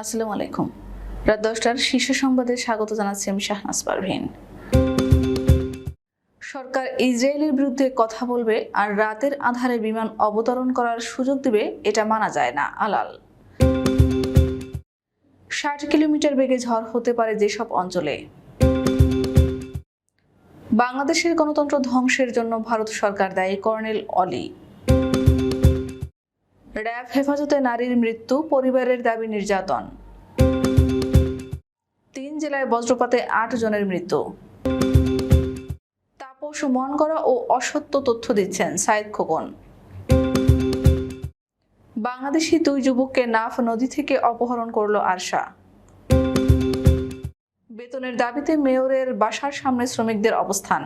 আসসালামু আলাইকুম। রাত দশটার শীর্ষ সংবাদে স্বাগত জানাচ্ছি আমি শাহনাজ পারভিন। সরকার ইসরায়েলের বিরুদ্ধে কথা বলবে আর রাতের আধারে বিমান অবতরণ করার সুযোগ দেবে, এটা মানা যায় না, আলাল। ষাট কিলোমিটার বেগে ঝড় হতে পারে যেসব অঞ্চলে। বাংলাদেশের গণতন্ত্র ধ্বংসের জন্য ভারত সরকার দায়ী কর্নেল অলি। র্যাব হেফাজতে নারীর মৃত্যু, পরিবারের দাবি নির্যাতন। তিন জেলায় বজ্রপাতে আট জনের মৃত্যু। তাপস মন করা ও অসত্য তথ্য দিচ্ছেন সাইদ খোকন। বাংলাদেশি দুই যুবককে নাফ নদী থেকে অপহরণ করল আরশা। বেতনের দাবিতে মেয়রের বাসার সামনে শ্রমিকদের অবস্থান।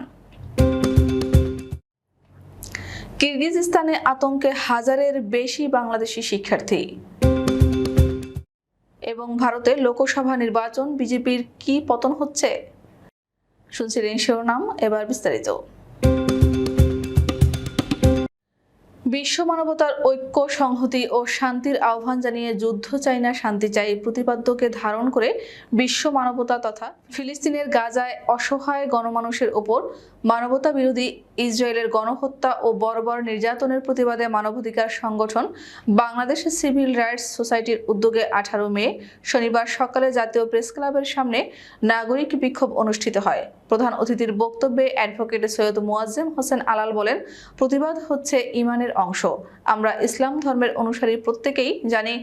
কিরগিজস্তানে আতঙ্কে হাজারের বেশি বাংলাদেশি শিক্ষার্থী। এবং ভারতে লোকসভা নির্বাচন বিজেপির কি পতন হচ্ছে? শুনছিলেন শিরোনাম, এবার বিস্তারিত। বিশ্ব মানবতার ঐক্য, সংহতি ও শান্তির আহ্বান জানিয়ে যুদ্ধ চাই না, শান্তি চাই প্রতিপাদ্যকে ধারণ করে বিশ্ব মানবতা তথা ফিলিস্তিনের গাজায় অসহায় গণমানুষের ওপর মানবতা বিরোধী ইসরায়েলের গণহত্যা ও বর্বর নির্যাতনের প্রতিবাদে মানবাধিকার সংগঠন বাংলাদেশের সিভিল রাইটস সোসাইটির উদ্যোগে আঠারো মে, শনিবার সকালে জাতীয় প্রেস ক্লাবের সামনে নাগরিক বিক্ষোভ অনুষ্ঠিত হয়। প্রধান অতিথির বক্তব্যে অ্যাডভোকেট সৈয়দ মোয়াজ্জেম হোসেন আলাল বলেন, প্রতিবাদ হচ্ছে ইমানের অংশ। আমরা ইসলাম ধর্মের অনুসারী প্রত্যেকেই জানি,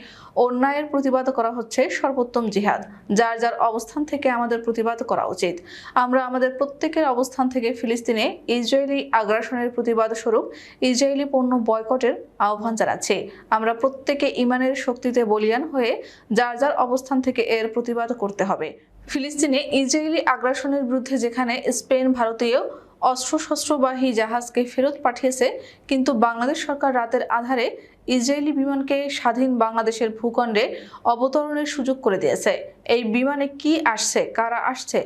অন্যায়ের প্রতিবাদ করা হচ্ছে সর্বোত্তম জিহাদ, যার যার অবস্থান থেকে আমাদের প্রতিবাদ করা উচিত। আমরা আমাদের প্রত্যেকের অবস্থান থেকে ফিলিস্তিনে ইসরায়েলি আগ্রাসনের প্রতিবাদ স্বরূপ ইসরায়েলি পণ্য বয়কটের আহ্বান জানাচ্ছি। আমরা প্রত্যেকে ইমানের শক্তিতে বলিয়ান হয়ে যার যার অবস্থান থেকে এর প্রতিবাদ করতে হবে। ফিলিস্তিনে ইসরায়েলি আগ্রাসনের বিরুদ্ধে যেখানে স্পেন ভারতীয় অস্ত্রশস্ত্রবাহী জাহাজকে ফেরত পাঠিয়েছে, কিন্তু বাংলাদেশ সরকার রাতের আধারে ইসরায়েলি বিমানকে স্বাধীন বাংলাদেশের ভূখণ্ডে অবতরণের সুযোগ করে দিয়েছে। এই বিমানে কি আসছে, কারা আসছে,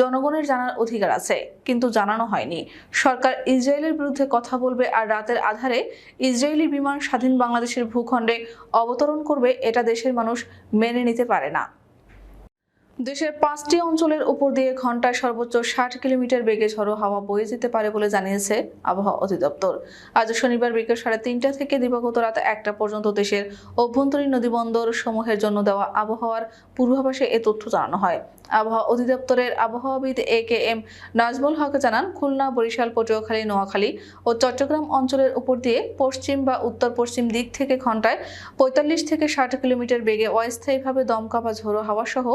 জনগণের জানার অধিকার আছে, কিন্তু জানানো হয়নি। সরকার ইসরায়েলের বিরুদ্ধে কথা বলবে আর রাতের আধারে ইসরায়েলি বিমান স্বাধীন বাংলাদেশের ভূখণ্ডে অবতরণ করবে এটা দেশের মানুষ মেনে নিতে পারে না। দেশের পাঁচটি অঞ্চলের উপর দিয়ে ঘন্টায় সর্বোচ্চ ষাট কিলোমিটার বেগে ঝড়ো হাওয়া বয়ে যেতে পারে বলে জানিয়েছে আবহাওয়া অধিদপ্তর। আজ শনিবার বিকেল সাড়ে তিনটা থেকে দিবাগত রাত একটা পর্যন্ত দেশের অভ্যন্তরীণ নদীবন্দর সমূহের জন্য দেওয়া আবহাওয়ার পূর্বাভাসে এ তথ্য জানানো হয়। আবহাওয়া অধিদপ্তরের আবহাওয়াবিদ এ কে এম নাজমুল হক জানান, খুলনা, বরিশাল, পটুয়াখালী, নোয়াখালী ও চট্টগ্রাম অঞ্চলের উপর দিয়ে পশ্চিম বা উত্তর পশ্চিম দিক থেকে ঘন্টায় পঁয়তাল্লিশ থেকে ষাট কিলোমিটার বেগে অস্থায়ীভাবে দমকা বা ঝোড়ো হাওয়া সহ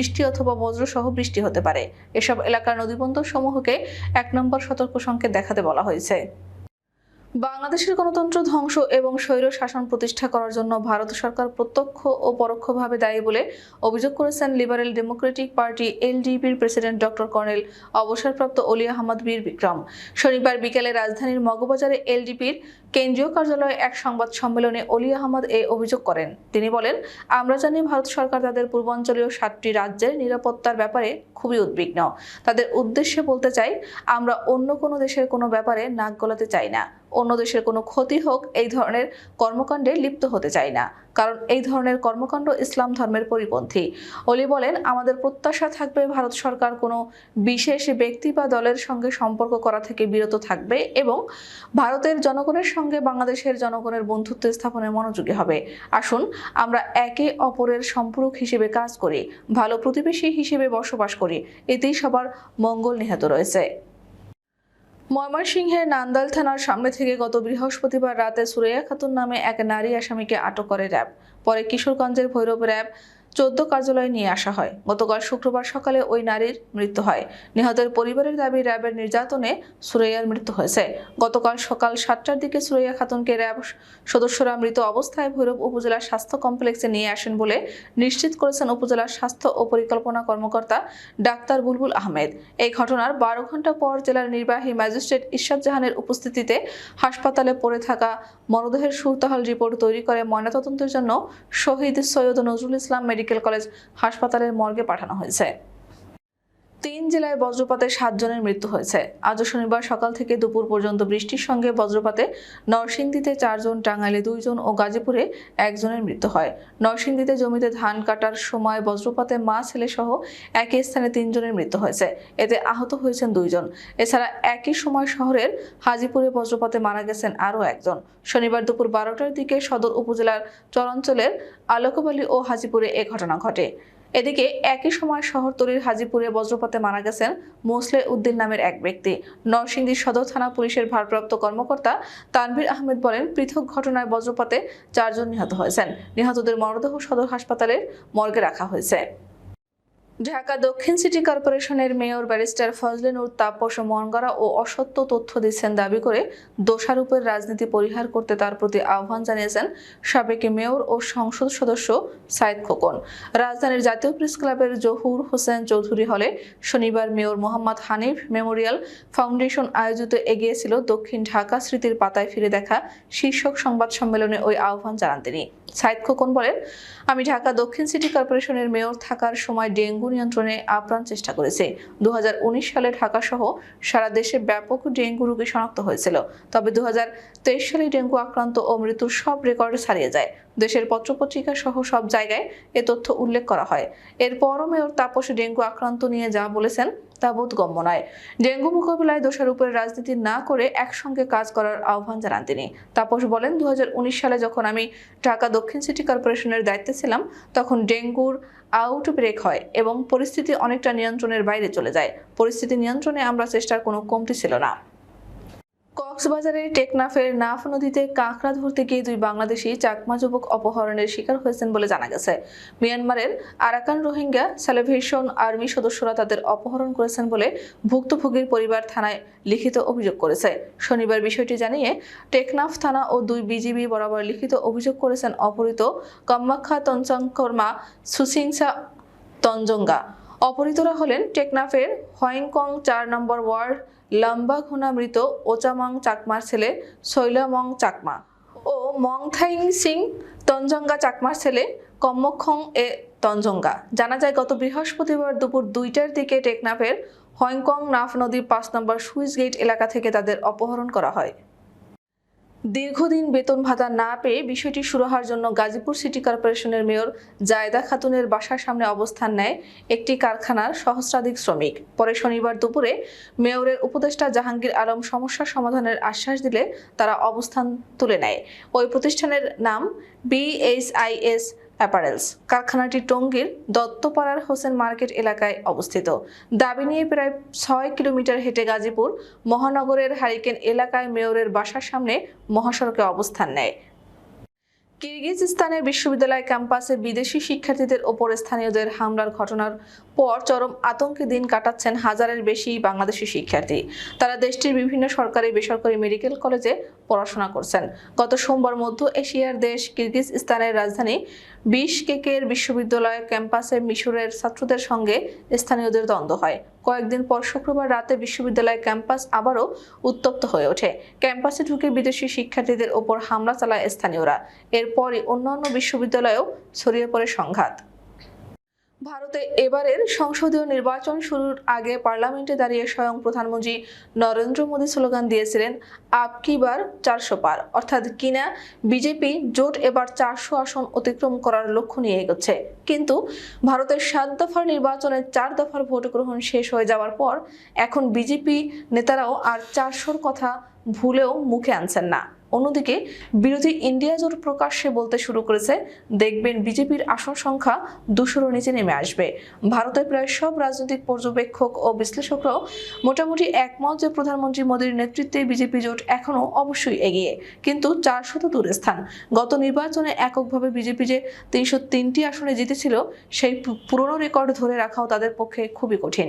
বৃষ্টি অথবা বজ্রসহ বৃষ্টি হতে পারে। এসব এলাকার নদীবন্দর সমূহকে এক নম্বর সতর্ক সংকেত দেখাতে বলা হয়েছে। বাংলাদেশের গণতন্ত্র ধ্বংস এবং স্বৈর শাসন প্রতিষ্ঠা করার জন্য ভারত সরকার প্রত্যক্ষ ও পরোক্ষভাবে দায়ী বলে অভিযোগ করেছেন লিবারেল ডেমোক্রেটিক পার্টি এলডিপির প্রেসিডেন্ট ডক্টর কর্নেল অবসরপ্রাপ্ত অলি আহমদ বীর বিক্রম। শনিবার বিকেলে রাজধানীর মগবাজারে এলডিপির কেন্দ্রীয় কার্যালয়ে এক সংবাদ সম্মেলনে অলি আহমদ এ অভিযোগ করেন। তিনি বলেন, আমরা জানি ভারত সরকার তাদের পূর্বাঞ্চলীয় সাতটি রাজ্যের নিরাপত্তার ব্যাপারে খুবই উদ্বিগ্ন। তাদের উদ্দেশ্যে বলতে চাই, আমরা অন্য কোনো দেশের কোনো ব্যাপারে নাক গলাতে চাই না। অন্য দেশের কোনো ক্ষতি হোক, এই ধরনের কর্মকাণ্ডে লিপ্ত হতে চাই না। কারণ এই ধরনের কর্মকাণ্ড ইসলাম ধর্মের পরিপন্থী। অলি বলেন, আমাদের প্রত্যাশা থাকবে ভারত সরকার কোনো বিশেষ ব্যক্তি বা দলের সঙ্গে সম্পর্ক করা থেকে বিরত থাকবে এবং ভারতের জনগণের সঙ্গে বাংলাদেশের জনগণের বন্ধুত্ব স্থাপনে মনোযোগী হবে। আসুন, আমরা একে অপরের সম্পূরক হিসেবে কাজ করি, ভালো প্রতিবেশী হিসেবে বসবাস করি। এতেই সবার মঙ্গল নিহত রয়েছে। ময়মনসিংহের নান্দাল থানার সামনে থেকে গত বৃহস্পতিবার রাতে সুরেয়া খাতুন নামে এক নারী আসামিকে আটক করে র্যাব। পরে কিশোরগঞ্জের ভৈরব র্যাব চোদ্দ কার্যালয়ে নিয়ে আসা হয়। গতকাল শুক্রবার সকালে ওই নারীর মৃত্যু হয়। নিহতের পরিবারের দাবি, র্যাবের নির্যাতনে সুরাইয়ার মৃত্যু হয়েছে। গতকাল সকাল সাতটার দিকে সুরাইয়া খাতুনকে র্যাব সদস্যরা মৃত অবস্থায় ভৈরব উপজেলা স্বাস্থ্য কমপ্লেক্সে নিয়ে আসেন বলে নিশ্চিত করেছেন উপজেলার স্বাস্থ্য ও পরিকল্পনা কর্মকর্তা ডাক্তার বুলবুল আহমেদ। এই ঘটনার বারো ঘণ্টা পর জেলার নির্বাহী ম্যাজিস্ট্রেট ইশরাত জাহানের উপস্থিতিতে হাসপাতালে পড়ে থাকা মরদেহের সুরতাহাল রিপোর্ট তৈরি করে ময়নাতদন্তের জন্য শহীদ সৈয়দ নজরুল ইসলাম মেডিকেল কলেজ হাসপাতালের মর্গে পাঠানো হয়েছে। তিন জেলায় বজ্রপাতে সাতজনের মৃত্যু হয়েছে। আজও শনিবার সকাল থেকে দুপুর পর্যন্ত বৃষ্টির সঙ্গে বজ্রপাতে নরসিংদীতে চারজন, টাঙ্গাইলে দুইজন ও গাজীপুরে একজনের মৃত্যু হয়। নরসিংদীতে জমিতে ধান কাটার সময় বজ্রপাতে মা, ছেলে সহ একই স্থানে তিনজনের মৃত্যু হয়েছে। এতে আহত হয়েছেন দুইজন। এছাড়া একই সময় শহরের হাজিপুরে বজ্রপাতে মারা গেছেন আরও একজন। শনিবার দুপুর বারোটার দিকে সদর উপজেলার চরাঞ্চলের আলোকবালী ও হাজিপুরে এ ঘটনা ঘটে। এদিকে একই সময় শহরতলির হাজিপুরে বজ্রপাতে মারা গেছেন মোসলে উদ্দিন নামের এক ব্যক্তি। নরসিংদী সদর থানা পুলিশের ভারপ্রাপ্ত কর্মকর্তা তানভীর আহমেদ বলেন, পৃথক ঘটনায় বজ্রপাতে চারজন নিহত হয়েছেন। নিহতদের মরদেহ সদর হাসপাতালের মর্গে রাখা হয়েছে। ঢাকা দক্ষিণ সিটি কর্পোরেশনের মেয়র ব্যারিস্টার ফজলে নূর তাপস মনগড়া ও অসত্য তথ্য দিচ্ছেন দাবি করে দোষারোপের রাজনীতি পরিহার করতে তার প্রতি আহ্বান জানিয়েছেন সাবেক মেয়র ও সংসদ সদস্য সাইদ খোকন। রাজধানীর জাতীয় প্রেস ক্লাবের জহুর হোসেন চৌধুরী হলে শনিবার mayor Mohammad Hanif memorial foundation আয়োজিত এগিয়েছিল দক্ষিণ ঢাকা স্মৃতির পাতায় ফিরে দেখা শীর্ষক সংবাদ সম্মেলনে ওই আহ্বান জানান তিনি। সাইদ খোকন বলেন, আমি ঢাকা দক্ষিণ সিটি কর্পোরেশনের মেয়র থাকার সময় ডেঙ্গু নিয়ন্ত্রণে আপ্রাণ চেষ্টা করেছি। দুহাজার উনিশ সালে ঢাকা সহ সারা দেশে ব্যাপক ডেঙ্গু রোগী শনাক্ত হয়েছিল। তবে দু হাজার তেইশ সালে ডেঙ্গু আক্রান্ত ও মৃত্যুর সব রেকর্ড ছাড়িয়ে যায়। দেশের পত্রপত্রিকা সহ সব জায়গায় এ তথ্য উল্লেখ করা হয়। এরপরও মেয়র তাপস ডেঙ্গু আক্রান্ত নিয়ে যা বলেছেন তা বোধগম্য নয়। ডেঙ্গু মোকাবিলায় দোষারোপের রাজনীতি না করে একসঙ্গে কাজ করার আহ্বান জানান তিনি। তাপস বলেন দু হাজার উনিশ সালে যখন আমি ঢাকা দক্ষিণ সিটি কর্পোরেশনের দায়িত্বে ছিলাম, তখন ডেঙ্গুর আউটব্রেক হয় এবং পরিস্থিতি অনেকটা নিয়ন্ত্রণের বাইরে চলে যায়। পরিস্থিতি নিয়ন্ত্রণে আমরা চেষ্টার কোনো কমতি ছিল না। কক্সবাজারের টেকনাফের নাফ নদীতে কাঁকড়া ধরতে গিয়ে দুই বাংলাদেশি চাকমা যুবক অপহরণের শিকার হয়েছেন বলে জানা গেছে। মিয়ানমারের আরাকান রোহিঙ্গা স্যালিভেশন আর্মি সদস্যরা তাদের অপহরণ করেছেন বলে ভুক্তভোগীর পরিবার থানায় লিখিত অভিযোগ করেছে। শনিবার বিষয়টি জানিয়ে টেকনাফ থানা ও দুই বিজিবি বরাবর লিখিত অভিযোগ করেছেন অপহৃত কম্মাক্ষা তঞ্চঙ্কর্মা সুসিংসা তঞ্জঙ্গা অপহৃতরা হলেন টেকনাফের হয়ংকং চার নম্বর ওয়ার্ড লম্বা ঘোনা মৃত ওচামং চাকমার ছেলে, শৈলমং চাকমা। ও মংথাইং সিং তঞ্জঙ্গা চাকমার ছেলে, কম্মক্ষং এ তঞ্জঙ্গা জানা যায়, গত বৃহস্পতিবার দুপুর দুইটার দিকে টেকনাফের হংকং নাফ নদীর পাঁচ নম্বর সুইচ গেট এলাকা থেকে তাদের অপহরণ করা হয়। দীর্ঘদিন বেতন ভাতা না পেয়ে বিষয়টি সুরাহার জন্য গাজীপুর সিটি কর্পোরেশনের মেয়র জায়দা খাতুনের বাসার সামনে অবস্থান নেয় একটি কারখানার সহস্রাধিক শ্রমিক। পরে শনিবার দুপুরে মেয়রের উপদেষ্টা জাহাঙ্গীর আলম সমস্যার সমাধানের আশ্বাস দিলে তারা অবস্থান তুলে নেয়। ওই প্রতিষ্ঠানের নাম বিএইচআইএস অ্যাপারেলস। কারখানাটি টঙ্গীর দত্তপাড়ার হোসেন মার্কেট এলাকায় অবস্থিত। দাবি নিয়ে প্রায় ছয় কিলোমিটার হেঁটে গাজীপুর মহানগরের হারিকেন এলাকায় মেয়রের বাসার সামনে মহাসড়কে অবস্থান নেয়। কিরগিজস্তানের বিশ্ববিদ্যালয় ক্যাম্পাসে বিদেশি শিক্ষার্থীদের ওপর স্থানীয়দের হামলার ঘটনার পর চরম আতঙ্কে দিন কাটাচ্ছেন হাজারের বেশি বাংলাদেশি শিক্ষার্থী। তারা দেশটির বিভিন্ন সরকারি, বেসরকারি মেডিকেল কলেজে পড়াশোনা করছেন। গত সোমবার মধ্য এশিয়ার দেশ কিরগিজস্তানের রাজধানী বিশকেকের বিশ্ববিদ্যালয় ক্যাম্পাসে মিশরের ছাত্রদের সঙ্গে স্থানীয়দের দ্বন্দ্ব হয়। কয়েকদিন পর শুক্রবার রাতে বিশ্ববিদ্যালয় ক্যাম্পাস আবারও উত্তপ্ত হয়ে ওঠে। ক্যাম্পাসে ঢুকে বিদেশি শিক্ষার্থীদের ওপর হামলা চালায় স্থানীয়রা। এরপরই অন্যান্য বিশ্ববিদ্যালয়েও ছড়িয়ে পড়ে সংঘাত। ভারতে এবারের সংসদীয় নির্বাচন শুরুর আগে পার্লামেন্টে দাঁড়িয়ে স্বয়ং প্রধানমন্ত্রী নরেন্দ্র মোদী স্লোগান দিয়েছিলেন আপকি বার চারশো পার। অর্থাৎ কিনা বিজেপি জোট এবার চারশো আসন অতিক্রম করার লক্ষ্য নিয়ে এগোচ্ছে। কিন্তু ভারতের সাত দফার নির্বাচনে চার দফার ভোট গ্রহণ শেষ হয়ে যাওয়ার পর এখন বিজেপি নেতারাও আর চারশোর কথা ভুলেও মুখে আনছেন না। অন্যদিকে বিরোধী ইন্ডিয়া জোট প্রকাশ্যে বলতে শুরু করেছে, দেখবেন বিজেপির আসন সংখ্যা দুশোরও নিচে নেমে আসবে। ভারতের প্রায় সব রাজনৈতিক পর্যবেক্ষক ও বিশ্লেষকরাও মোটামুটি একমত যে প্রধানমন্ত্রী মোদীর নেতৃত্বে বিজেপি জোট এখনও অবশ্যই এগিয়ে, কিন্তু চারশত দূরে স্থান। গত নির্বাচনে এককভাবে বিজেপি যে তিনশো তিনটি আসনে জিতেছিল, সেই পুরনো রেকর্ড ধরে রাখাও তাদের পক্ষে খুবই কঠিন।